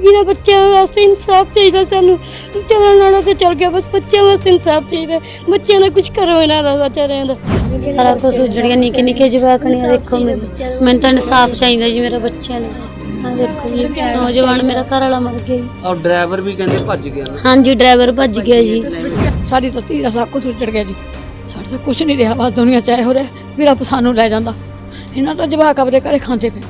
ਇਹਨਾਂ ਬੱਚਿਆਂ ਵਾਸਤੇ ਇਨਸਾਫ ਚਾਹੀਦਾ ਸਾਨੂੰ। ਚੱਲਣ ਵਾਲਾ ਤੇ ਚੱਲ ਗਿਆ ਬਸ ਬੱਚਿਆਂ ਵਾਸਤੇ ਇਨਸਾਫ ਚਾਹੀਦਾ। ਬੱਚਿਆਂ ਦਾ ਕੁਝ ਕਰੋ ਇਹਨਾਂ ਦਾ ਵਿਚਾਰਿਆਂ ਦਾ ਸਾਰਾ ਕੁਝ ਉਜੜੀਆਂ ਨਿੱਕੇ ਨਿੱਕੇ ਜਵਾਕਣੀਆਂ ਦੇਖੋ ਮੇਰੀ ਮੈਨੂੰ ਤਾਂ ਇਨਸਾਫ ਚਾਹੀਦਾ ਜੀ ਮੇਰੇ ਬੱਚਿਆਂ ਲਈ ਆ ਦੇਖੋ ਜੀ ਨੌਜਵਾਨ ਮੇਰਾ ਘਰ ਵਾਲਾ ਮਰ ਗਿਆ ਜੀ। ਔਰ ਡਰਾਈਵਰ ਵੀ ਕਹਿੰਦੇ ਭੱਜ ਗਿਆ। ਹਾਂਜੀ ਡਰਾਈਵਰ ਭੱਜ ਗਿਆ ਜੀ। ਸਾਡੀ ਤਾਂ ਧੀ ਦਾ ਸਭ ਕੁਝ ਉੱਜੜ ਗਿਆ ਜੀ। ਸਾਡੇ ਤੋਂ ਕੁਝ ਨਹੀਂ ਰਿਹਾ ਬਸ ਦੁਨੀਆ ਚਾਹੇ ਹੋ ਰਿਹਾ ਵੀ ਰੱਬ ਸਾਨੂੰ ਲੈ ਜਾਂਦਾ। ਇਹਨਾਂ ਤਾਂ ਜਵਾਕ ਆਪਣੇ ਘਰੇ ਖਾਂਦੇ ਪਏ।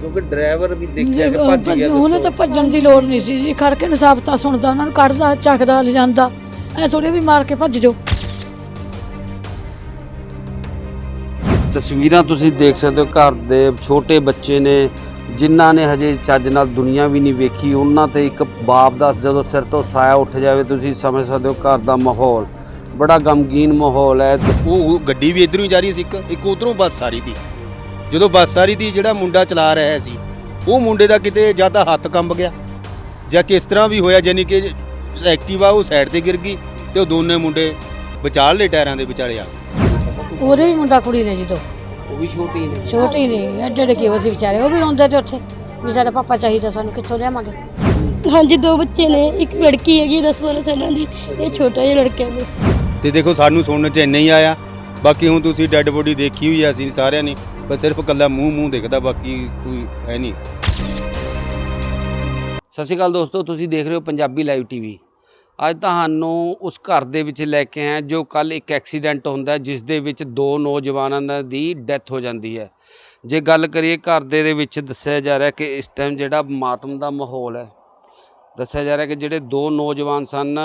ਕਿਉਂਕਿ ਡਰਾਈਵਰ ਵੀ ਦੇਖਿਆ ਕਿ ਭੱਜ ਗਿਆ ਉਹਨੇ ਤਾਂ ਭੱਜਣ ਦੀ ਲੋੜ ਨਹੀਂ ਸੀ ਜੀ। ਖੜ ਕੇ ਇਨਸਾਫ ਤਾਂ ਸੁਣਦਾ ਉਹਨਾਂ ਨੂੰ ਕੱਢਦਾ ਚੱਕਦਾ ਲਿਜਾਂਦਾ। ਐ ਥੋੜੇ ਵੀ ਮਾਰ ਕੇ ਭੱਜ ਜਾਓ। ਤਸਵੀਰਾਂ ਤੁਸੀਂ ਦੇਖ ਸਕਦੇ ਹੋ ਘਰ ਦੇ ਛੋਟੇ ਬੱਚੇ ਨੇ ਜਿਨ੍ਹਾਂ ਨੇ ਹਜੇ ਚੱਜ ਨਾਲ ਦੁਨੀਆ ਵੀ ਨਹੀਂ ਵੇਖੀ। ਉਹਨਾਂ ਤੇ ਇੱਕ ਬਾਪ ਦਾ ਜਦੋਂ ਸਿਰ ਤੋਂ ਸਾਇਆ ਉੱਠ ਜਾਵੇ ਤੁਸੀਂ ਸਮਝ ਸਕਦੇ ਹੋ ਘਰ ਦਾ ਮਾਹੌਲ। ਬੜਾ ਗਮਗੀਨ ਮਾਹੌਲ ਹੈ। ਉਹ ਉਹ ਗੱਡੀ ਵੀ ਇਧਰੋਂ ਹੀ ਜਾ ਰਹੀ ਸੀ ਇੱਕ ਇੱਕ ਉਧਰੋਂ ਬੱਸ ਆ ਰਹੀ ਸੀ। ਜਦੋਂ ਬੱਸ ਆ ਰਹੀ ਸੀ ਜਿਹੜਾ ਮੁੰਡਾ ਚਲਾ ਰਿਹਾ ਸੀ ਉਹ ਮੁੰਡੇ ਦਾ ਕਿਤੇ ਜਾਂ ਤਾਂ ਹੱਥ ਕੰਬ ਗਿਆ ਜਾਂ ਕਿਸ ਤਰ੍ਹਾਂ ਵੀ ਹੋਇਆ ਜਾਨੀ ਕਿ ਐਕਟਿਵਾ ਉਹ ਸਾਈਡ ਤੇ ਗਿਰ ਗਈ ਤੇ ਉਹ ਦੋਨੇ ਮੁੰਡੇ ਵਿਚਾਲ ਲੈ ਟਾਇਰਾਂ ਦੇ ਵਿਚਾਲੇ ਆ। ਉਹਦੇ ਵੀ ਮੁੰਡਾ ਕੁੜੀ ਨੇ ਜੀ ਦੋ ਉਹ ਵੀ ਛੋਟੀ ਨੇ। ਛੋਟੇ ਨੇ ਐਡੇ ਐਡੇ ਕੀ ਸੀ ਵਿਚਾਰੇ ਉਹ ਵੀ ਰੋਂਦੇ ਤੇ ਉੱਥੇ ਵੀ ਸਾਡਾ ਪਾਪਾ ਚਾਹੀਦਾ ਸਾਨੂੰ ਕਿੱਥੋਂ ਲਿਆਵਾਂਗੇ। ਹਾਂਜੀ ਦੋ ਬੱਚੇ ਨੇ ਇੱਕ ਲੜਕੀ ਹੈਗੀ 10 12 ਸਾਲਾਂ ਦੀ ਇਹ ਛੋਟਾ ਜਿਹਾ ਲੜਕਾ ਹੈ ਬਸ। ਤੇ ਦੇਖੋ ਸਾਨੂੰ ਸੁਣਨ ਚ ਇੰਨਾ ਹੀ ਆਇਆ। ਬਾਕੀ ਹੁਣ ਤੁਸੀਂ ਡੈੱਡ ਬੋਡੀ ਦੇਖੀ ਹੋਈ ਆ ਅਸੀਂ ਸਾਰਿਆਂ ਨੇ ਬਸ ਸਿਰਫ ਕੱਲਾ ਮੂੰਹ ਮੂੰਹ ਦਿਖਦਾ, ਬਾਕੀ ਕੋਈ ਹੈ ਨਹੀਂ। ਸਤਿ ਸ਼੍ਰੀ ਅਕਾਲ ਦੋਸਤੋ, ਤੁਸੀਂ ਦੇਖ ਰਹੇ ਹੋ ਪੰਜਾਬੀ ਲਾਈਵ ਟੀਵੀ ਅੱਜ ਤੁਹਾਨੂੰ ਉਸ ਘਰ ਦੇ ਵਿੱਚ ਲੈ ਕੇ ਆਏ ਜੋ ਕੱਲ ਇੱਕ ਐਕਸੀਡੈਂਟ ਹੁੰਦਾ ਜਿਸ ਦੇ ਵਿੱਚ ਦੋ ਨੌਜਵਾਨਾਂ ਦੀ ਡੈਥ ਹੋ ਜਾਂਦੀ ਹੈ। ਜੇ ਗੱਲ ਕਰੀਏ ਘਰ ਦੇ ਵਿੱਚ ਦੱਸਿਆ ਜਾ ਰਿਹਾ ਕਿ ਇਸ ਟਾਈਮ ਜਿਹੜਾ ਮਾਤਮ ਦਾ ਮਾਹੌਲ ਹੈ, ਦੱਸਿਆ ਜਾ ਰਿਹਾ ਕਿ ਜਿਹੜੇ ਦੋ ਨੌਜਵਾਨ ਸਨ,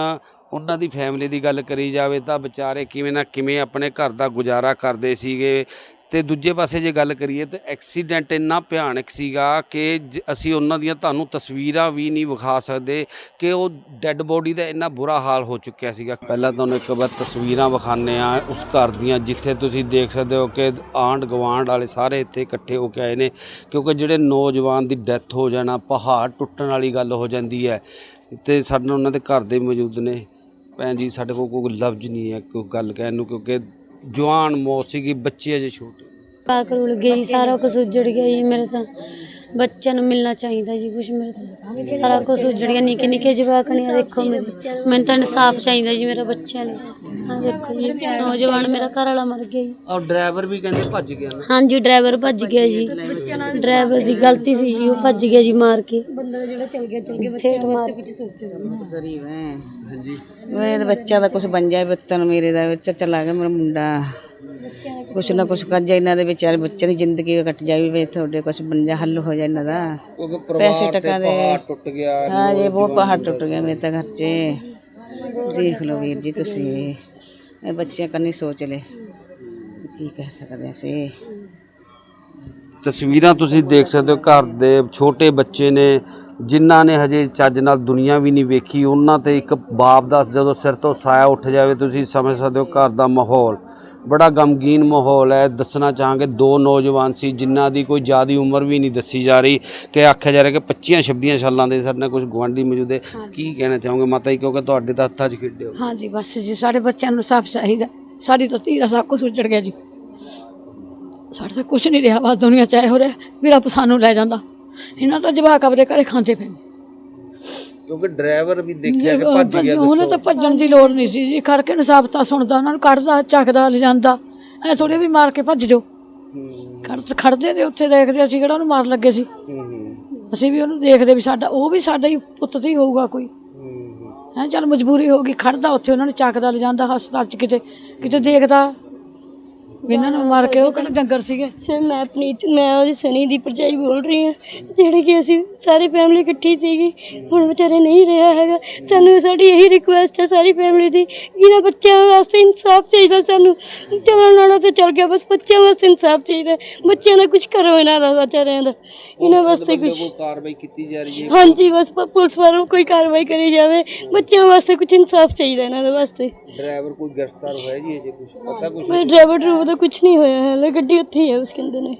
ਉਹਨਾਂ ਦੀ ਫੈਮਿਲੀ ਦੀ ਗੱਲ ਕਰੀ ਜਾਵੇ ਤਾਂ ਵਿਚਾਰੇ ਕਿਵੇਂ ਨਾ ਕਿਵੇਂ ਆਪਣੇ ਘਰ ਦਾ ਗੁਜ਼ਾਰਾ ਕਰਦੇ ਸੀਗੇ ਤੇ ਦੂਜੇ ਪਾਸੇ ਜੇ ਗੱਲ ਕਰੀਏ ਤਾਂ ਐਕਸੀਡੈਂਟ ਇੰਨਾ ਭਿਆਨਕ ਸੀਗਾ ਕਿ ਜ- ਅਸੀਂ ਉਹਨਾਂ ਦੀਆਂ ਤੁਹਾਨੂੰ ਤਸਵੀਰਾਂ ਵੀ ਨਹੀਂ ਵਿਖਾ ਸਕਦੇ ਕਿ ਉਹ ਡੈੱਡ ਬੋਡੀ ਦਾ ਇੰਨਾ ਬੁਰਾ ਹਾਲ ਹੋ ਚੁੱਕਿਆ ਸੀਗਾ। ਪਹਿਲਾਂ ਤੁਹਾਨੂੰ ਇੱਕ ਵਾਰ ਤਸਵੀਰਾਂ ਵਿਖਾਣੇ ਆ ਉਸ ਘਰ ਦੀਆਂ, ਜਿੱਥੇ ਤੁਸੀਂ ਦੇਖ ਸਕਦੇ ਹੋ ਕਿ ਆਂਢ ਗਵਾਂਢ ਵਾਲੇ ਸਾਰੇ ਇੱਥੇ ਇਕੱਠੇ ਹੋ ਕੇ ਆਏ ਨੇ, ਕਿਉਂਕਿ ਜਿਹੜੇ ਨੌਜਵਾਨ ਦੀ ਡੈਥ ਹੋ ਜਾਣਾ, ਪਹਾੜ ਟੁੱਟਣ ਵਾਲੀ ਗੱਲ ਹੋ ਜਾਂਦੀ ਹੈ, ਤੇ ਸਾਡੇ ਨਾਲ ਉਹਨਾਂ ਦੇ ਘਰ ਦੇ ਮੌਜੂਦ ਨੇ। ਭੈਣ ਜੀ, ਸਾਡੇ ਕੋਲ ਕੋਈ ਲਫ਼ਜ਼ ਨਹੀਂ ਹੈ ਕੋਈ ਗੱਲ ਕਹਿਣ ਨੂੰ, ਕਿਉਂਕਿ ਜਵਾਨ ਮੌਤ ਸੀਗੀ, ਬੱਚੇ ਅਜੇ ਛੋਟੇ। ਪਾਕ ਰੁਲ ਗਿਆ ਸਾਰਾ ਕੁਝ ਉੱਜੜ ਗਿਆ ਜੀ ਮੇਰੇ ਤਾਂ। ਬੱਚਿਆਂ ਨੂੰ ਮਿਲਣਾ ਚਾਹੀਦਾ ਜੀ ਕੁਝ ਮੇਰੇ ਤਾਂ। ਸਾਰਾ ਕੁਝ ਗਿਆ ਨਿੱਕੇ ਨਿੱਕੇ ਜਵਾਕਣੀਆਂ ਦੇਖੋ ਮੇਰੀ। ਮੈਨੂੰ ਤਾਂ ਇਨਸਾਫ ਚਾਹੀਦਾ ਜੀ ਮੇਰਾ ਬੱਚਿਆਂ ਲਈ। ਆ ਦੇਖੋ ਜੀ ਨੌਜਵਾਨ ਮੇਰਾ ਘਰ ਵਾਲਾ ਮਰ ਗਿਆ ਜੀ। ਔਰ ਡਰਾਈਵਰ ਵੀ ਕਹਿੰਦੇ ਭੱਜ ਗਿਆ ਨਾ। ਹਾਂਜੀ ਡਰਾਈਵਰ ਭੱਜ ਗਿਆ ਜੀ। ਡਰਾਈਵਰ ਦੀ ਗਲਤੀ ਸੀ ਜੀ ਉਹ ਭੱਜ ਗਿਆ ਜੀ ਮਾਰ ਕੇ। ਬੰਦਾ ਜਿਹੜਾ ਚਲ ਗਿਆ ਚਲ ਗਿਆ ਬੱਚੇ ਮਾਰ ਕੇ। ਗਰੀਬ ਹੈ। ਹਾਂਜੀ। ਮੇਰੇ ਬੱਚਾ ਦਾ ਕੁਝ ਬਣ ਜਾਏ ਬੱਤਨ ਮੇਰੇ ਦਾ ਬੱਚਾ ਚਲਾ ਗਿਆ ਮੇਰਾ ਮੁੰਡਾ। ਕੁਛ ਨਾ ਕੁਛ ਕਰ ਜਾਏ ਇਹਨਾਂ ਦੇ ਵਿਚਾਰੇ ਬੱਚੇ ਦੀ ਜ਼ਿੰਦਗੀ ਕੱਟ ਜਾਵੇ ਵੀ ਤੁਹਾਡੇ ਕੁਛ ਬਣ ਜਾ ਹੱਲ ਹੋ ਜਾਏ ਇਹਨਾਂ ਦਾ। ਪੈਸੇ ਟਕਾ ਦੇ। ਪਹਾੜ ਟੁੱਟ ਗਿਆ ਹਾਂ ਜੀ ਬਹੁਤ ਪਹਾੜ ਟੁੱਟ ਗਿਆ ਮੇਰੇ ਤਾਂ ਘਰ 'ਚ ਦੇਖ ਲਓ ਵੀਰ ਜੀ ਤੁਸੀਂ। ਇਹ ਬੱਚੇ ਕੰਨੀ ਸੋਚ ਲੈ ਕੀ ਕਹਿ ਸਕਦੇ ਅਸੀਂ? ਤਸਵੀਰਾਂ ਤੁਸੀਂ ਦੇਖ ਸਕਦੇ ਹੋ, ਘਰ ਦੇ ਛੋਟੇ ਬੱਚੇ ਨੇ, ਜਿਨ੍ਹਾਂ ਨੇ ਹਜੇ ਚੱਜ ਨਾਲ ਦੁਨੀਆ ਵੀ ਨਹੀਂ ਵੇਖੀ, ਉਹਨਾਂ ਤੇ ਇੱਕ ਬਾਪ ਦਾ ਜਦੋਂ ਸਿਰ ਤੋਂ ਸਾਇਆ ਉੱਠ ਜਾਵੇ, ਤੁਸੀਂ ਸਮਝ ਸਕਦੇ ਹੋ ਘਰ ਦਾ ਮਾਹੌਲ। ਬੜਾ ਗਮਗੀਨ ਮਾਹੌਲ ਹੈ। ਦੱਸਣਾ ਚਾਹਾਂਗੇ ਦੋ ਨੌਜਵਾਨ ਸੀ ਜਿਨ੍ਹਾਂ ਦੀ ਕੋਈ ਜ਼ਿਆਦੀ ਉਮਰ ਵੀ ਨਹੀਂ ਦੱਸੀ ਜਾ ਰਹੀ ਕਿ ਆਖਿਆ ਜਾ ਰਿਹਾ ਕਿ 25 26 ਸਾਲਾਂ ਦੇ ਸਾਡੇ ਨਾਲ ਕੁਝ ਗੁਆਂਢੀ ਮੌਜੂਦ ਹੈ। ਕੀ ਕਹਿਣਾ ਚਾਹੋਗੇ ਮਾਤਾ ਜੀ ਕਿਉਂਕਿ ਤੁਹਾਡੇ ਤਾਂ ਹੱਥਾਂ 'ਚ ਖੇਡੇ ਹੋ ਹਾਂਜੀ ਬਸ ਜੀ ਸਾਡੇ ਬੱਚਿਆਂ ਨੂੰ ਸਾਫ਼ ਚਾਹੀਦਾ ਸਾਡੀ ਤਾਂ ਧੀ ਦਾ ਸਭ ਕੁਝ ਉੱਜੜ ਗਿਆ ਜੀ। ਸਾਡੇ ਤੋਂ ਕੁਝ ਨਹੀਂ ਰਿਹਾ ਬਸ ਦੁਨੀਆ ਚਾਹੇ ਹੋ ਰਿਹਾ ਵੀ ਰੱਬ ਸਾਨੂੰ ਲੈ ਜਾਂਦਾ। ਇਹਨਾਂ ਤਾਂ ਜਵਾਕ ਆਪਣੇ ਘਰੇ ਖਾਂਦੇ ਨੇ। ਕਿਉਂਕਿ ਡਰਾਈਵਰ ਵੀ ਦੇਖਿਆ ਕਿ ਭੱਜ ਗਿਆ ਉਹਨੇ ਤਾਂ ਭੱਜਣ ਦੀ ਲੋੜ ਨਹੀਂ ਸੀ ਜੀ। ਖੜ ਕੇ ਇਨਸਾਫ ਤਾਂ ਸੁਣਦਾ ਉਹਨਾਂ ਨੂੰ ਕੱਢਦਾ ਚੱਕਦਾ ਲਿਜਾਂਦਾ। ਐ ਥੋੜੇ ਵੀ ਮਾਰ ਕੇ ਭੱਜ ਜਾਓ। ਖੜ ਖੜਦੇ ਤੇ ਉੱਥੇ ਦੇਖਦੇ ਅਸੀਂ ਕਿਹੜਾ ਉਹਨੂੰ ਮਾਰ ਲੱਗੇ ਸੀ। ਅਸੀਂ ਵੀ ਉਹਨੂੰ ਦੇਖਦੇ ਵੀ ਸਾਡਾ ਉਹ ਵੀ ਸਾਡਾ ਹੀ ਪੁੱਤ ਤੇ ਹੀ ਹੋਊਗਾ ਕੋਈ। ਹੂੰ ਚੱਲ ਮਜਬੂਰੀ ਹੋ ਗਈ ਖੜਦਾ ਉੱਥੇ ਉਹਨਾਂ ਨੂੰ ਚੱਕਦਾ ਲਿਜਾਂਦਾ ਹਸਪਤਾਲ ਚ ਕਿਤੇ ਕਿਤੇ ਦੇਖਦਾ। ਇਹਨਾਂ ਨੂੰ ਮਾਰ ਕੇ ਉਹ ਕਿਹੜੇ ਡੰਗਰ ਸੀਗੇ? ਸਰ ਮੈਂ ਆਪਣੀ ਮੈਂ ਉਹਦੀ ਸਨੀ ਦੀ ਭਰਜਾਈ ਬੋਲ ਰਹੀ ਹਾਂ ਜਿਹੜੇ ਕਿ ਅਸੀਂ ਸਾਰੀ ਫੈਮਿਲੀ ਇਕੱਠੀ ਸੀਗੀ ਹੁਣ ਵਿਚਾਰੇ ਨਹੀਂ ਰਿਹਾ ਹੈਗਾ। ਸਾਨੂੰ ਸਾਡੀ ਇਹੀ ਰਿਕੁਐਸਟ ਹੈ ਸਾਰੀ ਫੈਮਿਲੀ ਦੀ ਕਿ ਇਹਨਾਂ ਬੱਚਿਆਂ ਵਾਸਤੇ ਇਨਸਾਫ ਚਾਹੀਦਾ ਸਾਨੂੰ। ਚੱਲਣ ਵਾਲਾ ਤੇ ਚੱਲ ਗਿਆ ਬਸ ਬੱਚਿਆਂ ਵਾਸਤੇ ਇਨਸਾਫ ਚਾਹੀਦਾ। ਬੱਚਿਆਂ ਦਾ ਕੁਝ ਕਰੋ ਇਹਨਾਂ ਦਾ ਵਿਚਾਰਿਆਂ ਦਾ। ਇਹਨਾਂ ਵਾਸਤੇ ਕੁਝ ਕਾਰਵਾਈ ਕੀਤੀ ਜਾ ਰਹੀ ਹੈ ਹਾਂਜੀ ਬਸ ਪ- ਪੁਲਿਸ ਵੱਲੋਂ ਕੋਈ ਕਾਰਵਾਈ ਕਰੀ ਜਾਵੇ। ਬੱਚਿਆਂ ਵਾਸਤੇ ਕੁਝ ਇਨਸਾਫ ਚਾਹੀਦਾ ਇਹਨਾਂ ਦੇ ਵਾਸਤੇ। ਡਰਾਈਵਰ ਕੋਈ ਗ੍ਰਿਫਤਾਰ ਹੋਇਆ ਜੀ ਅਜੇ ਕੁਝ ਪਤਾ ਕੁਝ ਕੋਈ ਡਰਾਈਵਰ ਡਰੂਵਰ ਦਾ ਕੁਝ ਨਹੀਂ ਹੋਇਆ ਹੈ ਹਲੇ ਗੱਡੀ ਉੱਥੇ ਹੀ ਹੈ ਉਸ ਕਹਿੰਦੇ ਨੇ।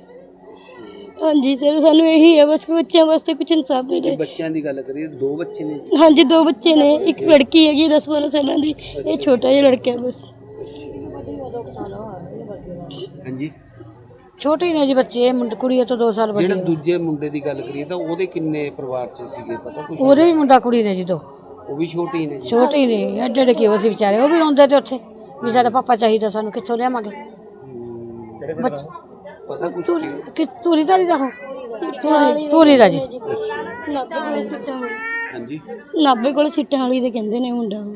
ਹਾਂਜੀ ਸਰ ਸਾਨੂੰ ਇਹੀ ਹੈ ਬਸ ਬੱਚਿਆਂ ਵਾਸਤੇ ਕੁਝ ਇਨਸਾਫ ਮਿਲੇ। ਬੱਚਿਆਂ ਦੀ ਗੱਲ ਕਰੀਏ ਦੋ ਬੱਚੇ ਨੇ ਹਾਂਜੀ ਦੋ ਬੱਚੇ ਨੇ ਇੱਕ ਲੜਕੀ ਹੈਗੀ 10 12 ਸਾਲਾਂ ਦੀ ਇਹ ਛੋਟਾ ਜਿਹਾ ਲੜਕਾ ਹੈ ਬਸ। ਹਾਂਜੀ। ਛੋਟੇ ਹੀ ਨੇ ਜੀ ਬੱਚੇ ਇਹ ਮੁੰਡੇ ਕੁੜੀ ਤੋਂ 2 ਸਾਲ ਵੱਡੀ ਜਿਹੜੇ ਹੈ। ਦੂਜੇ ਮੁੰਡੇ ਦੀ ਗੱਲ ਕਰੀਏ ਤਾਂ ਉਹਦੇ ਕਿੰਨੇ ਪਰਿਵਾਰ 'ਚ ਸੀਗੇ ਪਤਾ ਕੁਛ? ਉਹਦੇ ਵੀ ਮੁੰਡਾ ਕੁੜੀ ਨੇ ਜੀ ਦੋ। ਉਹ ਵੀ ਛੋਟੇ ਹੀ ਨੇ ਜੀ। ਛੋਟੇ ਹੀ ਨੇ ਐਡੇ ਐਡੇ ਕਿਉਂ ਸੀ ਵਿਚਾਰੇ ਉਹ ਵੀ ਰੋਂਦੇ ਤੇ ਉੱਥੇ ਵੀ ਸਾਡਾ ਪਾਪਾ ਚਾਹੀਦਾ ਸਾਨੂੰ ਕਿੱਥੋਂ ਲਿਆਵਾਂਗੇ? ਬੱਚ- ਪਤਾ ਕੁਛ ਤੂਰੀ ਕਿ? ਤੂਰੀ ਦਾ ਦਾ ਹੋ। ਤੂਰੀ ਤੂਰੀ ਦਾ ਜੀ। ਨਾਭੇ ਕੋਲੇ ਸਿੱਟਾਂ ਵਾਲੀ ਹਾਂਜੀ। ਨਾਭੇ ਕੋਲੇ ਸਿੱਟਾਂ ਵਾਲੀ ਦੇ ਕਹਿੰਦੇ ਨੇ ਮੁੰਡਾ। ਉਹ।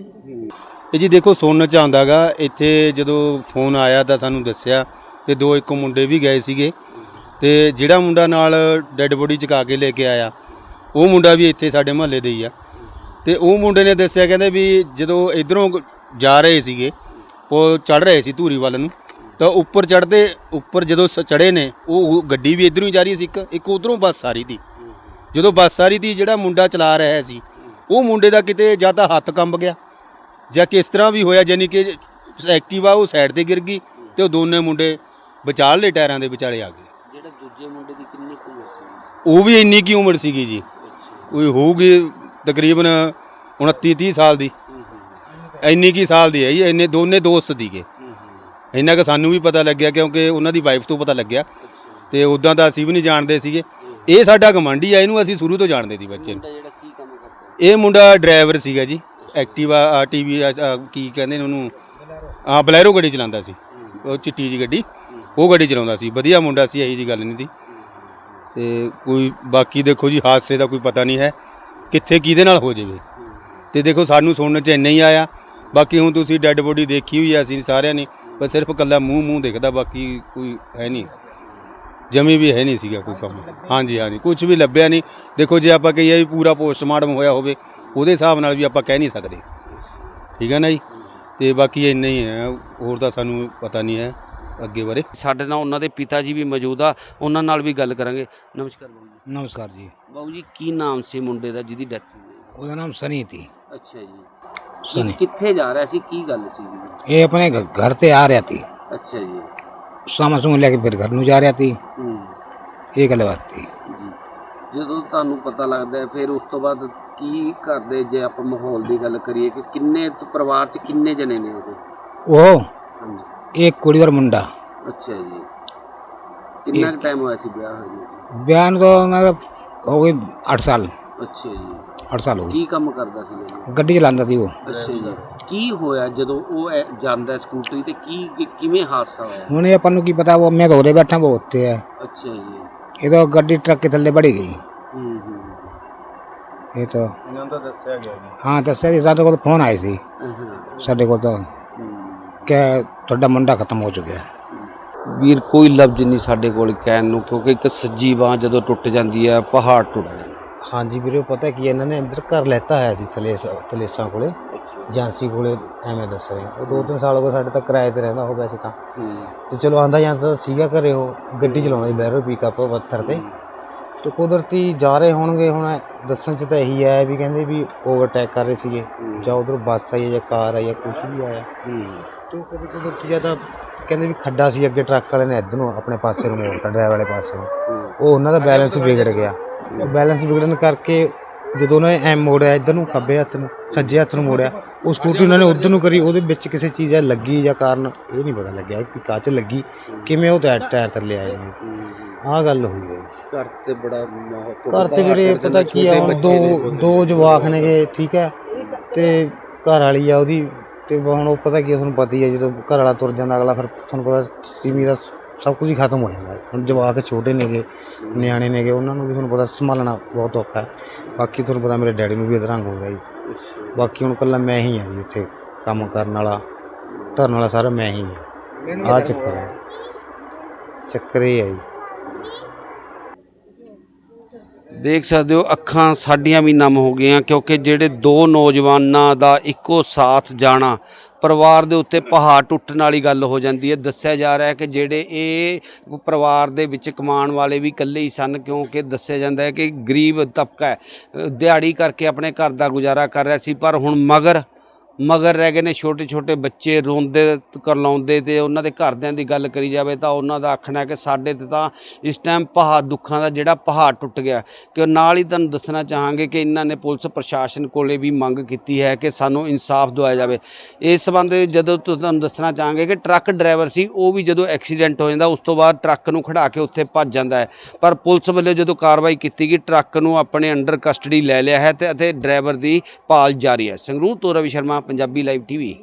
ਇਹ ਜੀ ਦੇਖੋ ਸੁਣਨ ਚ ਆਉਂਦਾਗਾ ਇੱਥੇ ਜਦੋਂ ਫੋਨ ਆਇਆ ਤਾਂ ਸਾਨੂੰ ਦੱਸਿਆ ਕਿ ਦੋ ਇੱਕ ਮੁੰਡੇ ਵੀ ਗਏ ਸੀਗੇ ਤੇ ਜਿਹੜਾ ਮੁੰਡਾ ਨਾਲ ਡੈੱਡ ਬੋਡੀ ਚੁਕਾ ਕੇ ਲੈ ਕੇ ਆਇਆ ਉਹ ਮੁੰਡਾ ਵੀ ਇੱਥੇ ਸਾਡੇ ਮਹੱਲੇ ਦੇ ਹੀ ਆ। ਤੇ ਉਹ ਮੁੰਡੇ ਨੇ ਦੱਸਿਆ ਕਹਿੰਦੇ ਵੀ ਜਦੋਂ ਇਧਰੋਂ ਜਾ ਰਹੇ ਸੀਗੇ ਉਹ ਚੜ ਰਹੇ ਸੀ ਧੂਰੀ ਵੱਲ ਨੂੰ ਤਾਂ ਉੱਪਰ ਚੜਦੇ ਉੱਪਰ ਜਦੋਂ ਚੜੇ ਨੇ ਉਹ ਉਹ ਗੱਡੀ ਵੀ ਇਧਰੋਂ ਹੀ ਜਾ ਰਹੀ ਸੀ ਇੱਕ ਇੱਕ ਉਧਰੋਂ ਬੱਸ ਆ ਰਹੀ ਸੀ। ਜਦੋਂ ਬੱਸ ਆ ਰਹੀ ਸੀ ਜਿਹੜਾ ਮੁੰਡਾ ਚਲਾ ਰਿਹਾ ਸੀ ਉਹ ਮੁੰਡੇ ਦਾ ਕਿਤੇ ਜਾਂ ਤਾਂ ਹੱਥ ਕੰਬ ਗਿਆ ਜਾਂ ਕਿਸ ਤਰ੍ਹਾਂ ਵੀ ਹੋਇਆ ਯਾਨੀ ਕਿ ਐਕਟਿਵਾ ਉਹ ਸਾਈਡ ਤੇ ਗਿਰ ਗਈ ਤੇ ਉਹ ਦੋਨੇ ਮੁੰਡੇ ਵਿਚਾਲ ਦੇ ਟਾਇਰਾਂ ਦੇ ਵਿਚਾਲੇ ਆ ਗਏ। ਜਿਹੜਾ ਦੂਜੇ ਮੁੰਡੇ ਦੀ ਕਿੰਨੀ ਕੁ ਉਮਰ ਸੀ? ਉਹ ਵੀ ਇੰਨੀ ਕੀ ਉਮਰ ਸੀਗੀ ਜੀ। ਕੋਈ ਹੋਊਗੀ ਤਕਰੀਬਨ 29 30 ਸਾਲ ਦੀ। ਇੰਨੀ ਕੀ ਸਾਲ ਦੀ ਹੈ ਜੀ ਇੰਨੇ ਦੋਨੇ ਦੋਸਤ ਸੀਗੇ। ਇੰਨਾ ਕਿ ਸਾਨੂੰ ਵੀ ਪਤਾ ਲੱਗਿਆ ਕਿਉਂਕਿ ਉਹਨਾਂ ਦੀ ਵਾਈਫ ਤੋਂ ਪਤਾ ਲੱਗਿਆ ਤੇ ਉਦਾਂ ਤਾਂ ਅਸੀਂ ਵੀ ਨਹੀਂ ਜਾਣਦੇ ਸੀਗੇ। ਇਹ ਸਾਡਾ ਗਮੰਡੀ ਆ ਇਹਨੂੰ ਅਸੀਂ ਸ਼ੁਰੂ ਤੋਂ ਜਾਣਦੇ ਸੀ ਬੱਚੇ ਨੂੰ। ਮੁੰਡਾ ਜਿਹੜਾ ਕੀ ਕੰਮ ਕਰਦਾ? ਇਹ ਮੁੰਡਾ ਡਰਾਈਵਰ ਸੀਗਾ ਜੀ ਐਕਟਿਵਾ ਟੀਵੀ ਕੀ ਕਹਿੰਦੇ ਨੇ ਉਹਨੂੰ? ਆ ਬਲੈਰੋ ਗੱਡੀ ਚਲਾਉਂਦਾ ਸੀ। ਉਹ ਚਿੱਟੀ ਜੀ ਗੱਡੀ ਉਹ ਗੱਡੀ ਚਲਾਉਂਦਾ ਸੀ। ਵਧੀਆ ਮੁੰਡਾ ਸੀ ਇਹੀ ਜੀ ਗੱਲ ਨਹੀਂ ਦੀ ਤੇ ਕੋਈ ਬਾਕੀ ਦੇਖੋ ਜੀ ਹਾਦਸੇ ਦਾ ਕੋਈ ਪਤਾ ਨਹੀਂ ਹੈ ਕਿੱਥੇ ਕਿਹਦੇ ਨਾਲ ਹੋ ਜਾਵੇ। ਤੇ ਦੇਖੋ ਸਾਨੂੰ ਸੁਣਨ ਚ ਇੰਨਾ ਹੀ ਆਇਆ। ਬਾਕੀ ਹੁਣ ਤੁਸੀਂ ਡੈੱਡ ਬੋਡੀ ਦੇਖੀ ਹੋਈ ਆ ਅਸੀਂ ਸਾਰਿਆਂ ਨੇ। ਬਸ ਸਿਰਫ ਕੱਲਾ ਮੂੰਹ ਮੂੰਹ ਦਿਖਦਾ ਬਾਕੀ ਕੋਈ ਹੈ ਨਹੀਂ। ਜਮੀ ਵੀ ਹੈ ਨਹੀਂ ਸੀਗਾ ਕੋਈ ਕੰਮ। ਹਾਂਜੀ ਹਾਂਜੀ। ਕੁਝ ਵੀ ਲੱਭਿਆ ਨਹੀਂ। ਦੇਖੋ ਜੇ ਆਪਾਂ ਕਹੀਏ ਵੀ ਪੂਰਾ ਪੋਸਟਮਾਰਟਮ ਹੋਇਆ ਹੋਵੇ ਉਹਦੇ ਹਿਸਾਬ ਨਾਲ ਵੀ ਆਪਾਂ ਕਹਿ ਨਹੀਂ ਸਕਦੇ। ਠੀਕ ਹੈ ਨਾ ਜੀ? ਤੇ ਬਾਕੀ ਇੰਨਾ ਹੀ ਹੈ। ਹੋਰ ਤਾਂ ਸਾਨੂੰ ਪਤਾ ਨਹੀਂ ਹੈ ਅੱਗੇ ਬਾਰੇ। ਸਾਡੇ ਨਾਲ ਉਹਨਾਂ ਦੇ ਪਿਤਾ ਜੀ ਵੀ ਮੌਜੂਦ ਆ। ਉਹਨਾਂ ਨਾਲ ਵੀ ਗੱਲ ਕਰਾਂਗੇ। ਨਮਸਕਾਰ ਬਾਬੂ ਜੀ। ਨਮਸਕਾਰ ਜੀ। ਬਾਬੂ ਜੀ ਕੀ ਨਾਮ ਸੀ ਮੁੰਡੇ ਦਾ ਜਿਹਦੀ ਡੈਥ ਹੋਈ? ਉਹਦਾ ਨਾਮ ਸਨੀ ਸੀ। ਅੱਛਾ ਜੀ। ਕਿੱਥੇ ਜਾ ਰਿਹਾ ਸੀ? ਕੀ ਗੱਲ ਸੀ? ਜੀ ਇਹ ਆਪਣੇ ਘਰ ਤੇ ਆ ਰਿਹਾ ਸੀ। ਅੱਛਾ ਜੀ। ਸਾਮਾ ਸਮੂਹ ਲੈ ਕੇ ਫਿਰ ਘਰ ਨੂੰ ਜਾ ਰਿਹਾ ਸੀ। ਹੂੰ। ਇਹ ਗੱਲ ਸੀ। ਜੀ। ਜਦੋਂ ਤੁਹਾਨੂੰ ਪਤਾ ਲੱਗਦਾ ਹੈ ਫਿਰ ਉਸ ਤੋਂ ਬਾਅਦ ਕੀ ਕਰਦੇ ਜੇ ਆਪਾਂ ਮਾਹੌਲ ਦੀ ਗੱਲ ਕਰੀਏ ਕਿ ਕਿੰਨੇ ਤੋਂ ਪਰਿਵਾਰ 'ਚ ਕਿੰਨੇ ਜਣੇ ਨੇ ਉਹ? ਉਹ ਹਾਂਜੀ। ਇੱਕ ਕੁੜੀ ਔਰ ਮੁੰਡਾ। ਅੱਛਾ ਜੀ। ਕਿੰਨਾ ਟਾਈਮ ਹੋਇਆ ਸੀ ਵਿਆਹ ਹੋਏ ਨੂੰ? ਬਿਆਨ ਤੋਂ ਮਤਲਬ ਹੋ ਗਏ 8 ਸਾਲ। ਅੱਛਾ ਜੀ। 8 ਸਾਲ ਹੋ ਗਏ। ਕੀ ਕੰਮ ਕਰਦਾ ਸੀ ਜੀ ਗੱਡੀ ਚਲਾਉਂਦਾ ਸੀ ਉਹ। ਅੱਛਾ ਜੀ। ਕੀ ਹੋਇਆ ਜਦੋਂ ਉਹ ਐ- ਜਾਂਦਾ ਸਕੂਟਰੀ ਤੇ? ਕੀ ਕਿ- ਕਿਵੇਂ ਹਾਦਸਾ ਹੋਇਆ? ਹੁਣ ਇਹ ਆਪਾਂ ਨੂੰ ਕੀ ਪਤਾ ਉਹ ਮੈਂ ਘੋੜੇ ਬੈਠਾ ਉਹ ਉੱਤੇ ਹੈ। ਅੱਛਾ ਜੀ। ਇਹ ਤਾਂ ਗੱਡੀ ਟਰੱਕ ਕੇ ਥੱਲੇ ਵੜੀ ਗਈ। ਹੂੰ ਹੂੰ। ਇਹ ਤਾਂ ਇਹਨਾਂ ਦਾ ਦੱਸਿਆ ਗਿਆ ਹਾਂ ਦੱਸਿਆ ਸੀ ਸਾਡੇ ਕੋਲ ਫੋਨ ਆਏ ਸੀ। ਅਹਾਂ, ਸਾਡੇ ਕੋਲ ਤਾਂ ਹੂੰ ਕਿ ਤੁਹਾਡਾ ਮੁੰਡਾ ਖਤਮ ਹੋ ਚੁੱਕਿਆ। ਵੀਰ ਕੋਈ ਲਫ਼ਜ਼ ਨਹੀਂ ਸਾਡੇ ਕੋਲ ਕਹਿਣ ਨੂੰ ਕਿਉਂਕਿ ਇੱਕ ਸੱਜੀ ਬਾਹ ਜਦੋਂ ਟੁੱਟ ਜਾਂਦੀ ਹੈ ਪਹਾੜ ਟੁੱਟ ਜਾਂਦਾ। ਹਾਂਜੀ ਵੀਰੇ ਪਤਾ ਕੀ ਹੈ, ਇਹਨਾਂ ਨੇ ਅੰਦਰ ਘਰ ਲੈਤਾ ਹੋਇਆ ਸੀ ਥਲੇਸ ਥਲੇਸਾਂ ਕੋਲੇ ਏਜੰਸੀ ਕੋਲੇ ਐਵੇਂ ਦੱਸ ਰਹੇ। ਉਹ ਦੋ ਤਿੰਨ ਸਾਲ ਹੋ ਗਏ ਸਾਡੇ ਤਾਂ ਕਿਰਾਏ ਤੇ ਰਹਿੰਦਾ ਉਹ ਵੈਸੇ ਤਾਂ। ਤੇ ਚਲੋ ਆਂਦਾ ਜਾਂਦਾ ਤਾਂ ਸੀਗਾ ਘਰੇ ਉਹ ਗੱਡੀ ਚਲਾਉਂਦਾ ਸੀ ਬੈਰੋ ਪਿਕਅਪ ਪੱਥਰ ਤੇ। ਤੇ ਕੁਦਰਤੀ ਜਾ ਰਹੇ ਹੋਣਗੇ ਹੁਣ ਦੱਸਣ ਚ ਤਾਂ ਇਹੀ ਆਇਆ ਵੀ ਕਹਿੰਦੇ ਵੀ ਓਵਰਟੇਕ ਕਰ ਰਹੇ ਸੀਗੇ। ਜਾਂ ਉਧਰ ਬੱਸ ਆਈ ਹੈ ਜਾਂ ਕਾਰ ਆਈ ਹੈ ਕੁਝ ਵੀ ਆਇਆ। ਤੇ ਉਹ ਕਦੇ ਕੁਦਰਤੀ ਜਾਂ ਤਾਂ ਕਹਿੰਦੇ ਵੀ ਖੱਡਾ ਸੀ ਅੱਗੇ ਟਰੱਕ ਵਾਲੇ ਨੇ ਇੱਧਰ ਨੂੰ ਆਪਣੇ ਪਾਸੇ ਨੂੰ ਮੋੜਤਾ ਡਰਾਈਵਰ ਵਾਲੇ ਪਾਸੇ ਨੂੰ। ਉਹ ਉਹਨਾਂ ਦਾ ਬੈਲੈਂਸ ਵਿਗੜ ਗਿਆ। ਉਹ ਬੈਲੈਂਸ ਵਿਗੜਨ ਕਰਕੇ ਜਦੋਂ ਉਹਨਾਂ ਨੇ ਐਮ ਮੋੜਿਆ ਇੱਧਰ ਨੂੰ ਖੱਬੇ ਹੱਥ ਨੂੰ ਸੱਜੇ ਹੱਥ ਨੂੰ ਮੋੜਿਆ ਉਹ ਸਕੂਟਰੀ ਉਹਨਾਂ ਨੇ ਉੱਧਰ ਨੂੰ ਕਰੀ ਉਹਦੇ ਵਿੱਚ ਕਿਸੇ ਚੀਜ਼ ਆ ਲੱਗੀ ਜਾਂ ਕਾਰਨ ਇਹ ਨਹੀਂ ਪਤਾ ਲੱਗਿਆ ਕਿ ਕਾਚ ਲੱਗੀ ਕਿਵੇਂ ਉਹ ਟਾਇਰ ਟਾਇਰ ਥੱਲੇ ਨੇ। ਆਹ ਗੱਲ ਹੋਈ ਹੈ। ਘਰ ਤੇ ਬੜਾ ਘਰ ਤੇ ਵੀਰੇ ਪਤਾ ਕੀ ਆ ਹੁਣ ਦੋ ਦੋ ਜਵਾਕ ਨੇਗੇ ਠੀਕ ਹੈ? ਤੇ ਘਰ ਵਾਲੀ ਆ ਉਹਦੀ ਤੇ ਹੁਣ ਉਹ ਪਤਾ ਕੀ ਆ ਤੁਹਾਨੂੰ ਪਤਾ ਹੀ ਆ ਜਦੋਂ ਘਰ ਵਾਲਾ ਤੁਰ ਜਾਂਦਾ ਅਗਲਾ ਫਿਰ ਤੁਹਾਨੂੰ ਪਤਾ ਸਟੀਮੀ ਦਾ ਸਭ ਕੁਝ ਹੀ ਖਤਮ ਹੋ ਜਾਂਦਾ। ਹੈ। ਹੁਣ ਜਵਾਕ ਛੋਟੇ ਨੇਗੇ ਨਿਆਣੇ ਨੇਗੇ ਉਹਨਾਂ ਨੂੰ ਵੀ ਤੁਹਾਨੂੰ ਪਤਾ ਸੰਭਾਲਣਾ ਬਹੁਤ ਔਖਾ ਹੈ। ਬਾਕੀ ਤੁਹਾਨੂੰ ਪਤਾ ਮੇਰੇ ਡੈਡੀ ਨੂੰ ਵੀ ਅਧਰੰਗ ਹੋ ਗਿਆ ਜੀ। ਬਾਕੀ ਹੁਣ ਕੱਲਾ ਮੈਂ ਹੀ ਆ ਜੀ ਇੱਥੇ ਕੰਮ ਕਰਨ ਵਾਲਾ ਧਰਨ ਵਾਲਾ ਸਾਰਾ ਮੈਂ ਹੀ ਆ। ਆ ਚੱਕਰ ਹੈ ਚੱਕਰ ਇਹ ਹੈ ਜੀ। ਦੇਖ ਸਕਦੇ ਹੋ, ਅੱਖਾਂ ਸਾਡੀਆਂ ਵੀ ਨਮ ਹੋ ਗਈਆਂ, ਕਿਉਂਕਿ ਜਿਹੜੇ ਦੋ ਨੌਜਵਾਨਾਂ ਦਾ ਇੱਕੋ ਸਾਥ ਜਾਣਾ, ਪਰਿਵਾਰ ਦੇ ਉੱਤੇ ਪਹਾੜ ਟੁੱਟਣ ਵਾਲੀ ਗੱਲ ਹੋ ਜਾਂਦੀ ਹੈ। ਦੱਸਿਆ ਜਾ ਰਿਹਾ ਹੈ ਕਿ ਜਿਹੜੇ ਇਹ ਪਰਿਵਾਰ ਦੇ ਵਿੱਚ ਕਮਾਉਣ ਵਾਲੇ ਵੀ ਇਕੱਲੇ ਹੀ ਸਨ, ਕਿਉਂਕਿ ਦੱਸਿਆ ਜਾਂਦਾ ਹੈ ਕਿ ਗਰੀਬ ਤਬਕਾ ਹੈ। ਦਿਹਾੜੀ ਕਰਕੇ ਆਪਣੇ ਘਰ ਦਾ ਗੁਜ਼ਾਰਾ ਕਰ ਰਿਹਾ ਸੀ, ਪਰ ਹੁਣ ਮਗਰ ਮਗਰ ਰਹਿ ਗਏ ਨੇ, ਛੋਟੇ ਛੋਟੇ ਬੱਚੇ ਰੋਂਦੇ ਕਰਲਾਉਂਦੇ ਤੇ ਉਹਨਾਂ ਦੇ ਘਰਦਿਆਂ ਦੀ ਗੱਲ ਕਰੀ ਜਾਵੇ ਤਾਂ ਉਹਨਾਂ ਦਾ ਆਖਣਾ ਕਿ ਸਾਡੇ ਤੇ ਤਾਂ ਇਸ ਟਾਈਮ ਪਹਾੜ ਦੁੱਖਾਂ ਦਾ ਜਿਹੜਾ ਪਹਾੜ ਟੁੱਟ ਗਿਆ। ਕਿ ਨਾਲ ਹੀ ਤੁਹਾਨੂੰ ਦੱਸਣਾ ਚਾਹਾਂਗੇ ਕਿ ਇਹਨਾਂ ਨੇ ਪੁਲਿਸ ਪ੍ਰਸ਼ਾਸਨ ਕੋਲੇ ਵੀ ਮੰਗ ਕੀਤੀ ਹੈ ਕਿ ਸਾਨੂੰ ਇਨਸਾਫ ਦਵਾਇਆ ਜਾਵੇ। ਇਸ ਸੰਬੰਧ ਜਦੋਂ ਤੁਹਾਨੂੰ ਦੱਸਣਾ ਚਾਹਾਂਗੇ ਕਿ ਟਰੱਕ ਡਰਾਈਵਰ ਸੀ, ਉਹ ਵੀ ਜਦੋਂ ਐਕਸੀਡੈਂਟ ਹੋ ਜਾਂਦਾ, ਉਸ ਤੋਂ ਬਾਅਦ ਟਰੱਕ ਨੂੰ ਖੜਾ ਕੇ ਉੱਥੇ ਭੱਜ ਜਾਂਦਾ ਹੈ। ਪਰ ਪੁਲਿਸ ਵੱਲੋਂ ਜਦੋਂ ਕਾਰਵਾਈ ਕੀਤੀ ਗਈ, ਟਰੱਕ ਨੂੰ ਆਪਣੇ ਅੰਡਰ ਕਸਟਡੀ ਲੈ ਲਿਆ ਹੈ ਤੇ ਅਤੇ ਡਰਾਈਵਰ ਦੀ ਭਾਲ ਜਾਰੀ ਹੈ। ਸੰਗਰੂਰ ਤੋਂ ਰਵੀ ਸ਼ਰਮਾ ਪੰਜਾਬੀ ਲਾਈਵ ਟੀਵੀ।